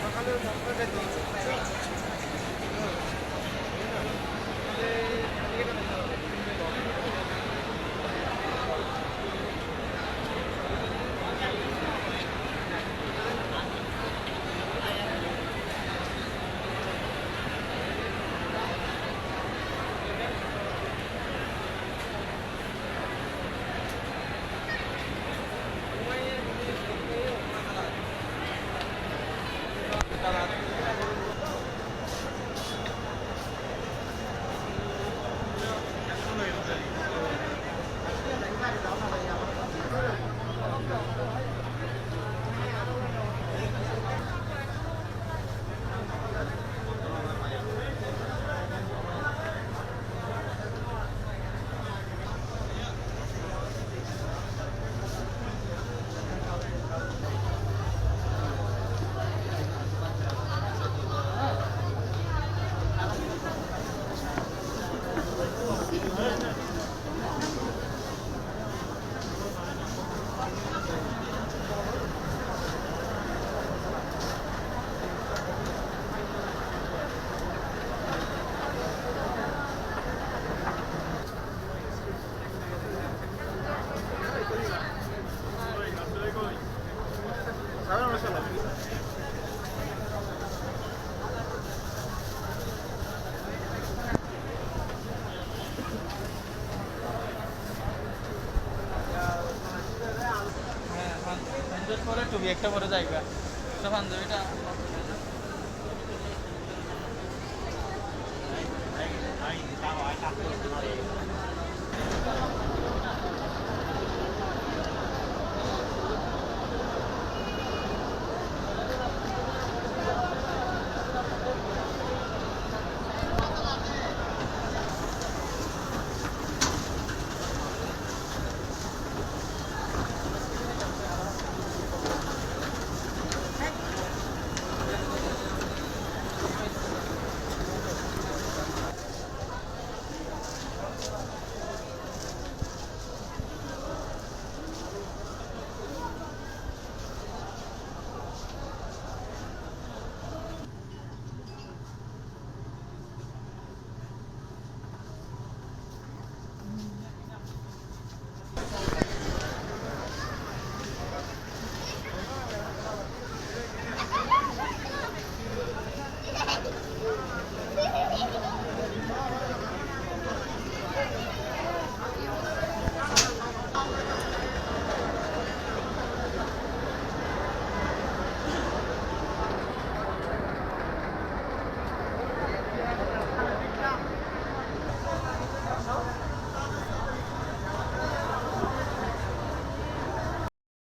সকালে পাঞ্জাবি পরে টুপি একটা পরে যাইবা তো পাঞ্জাবিটা tao.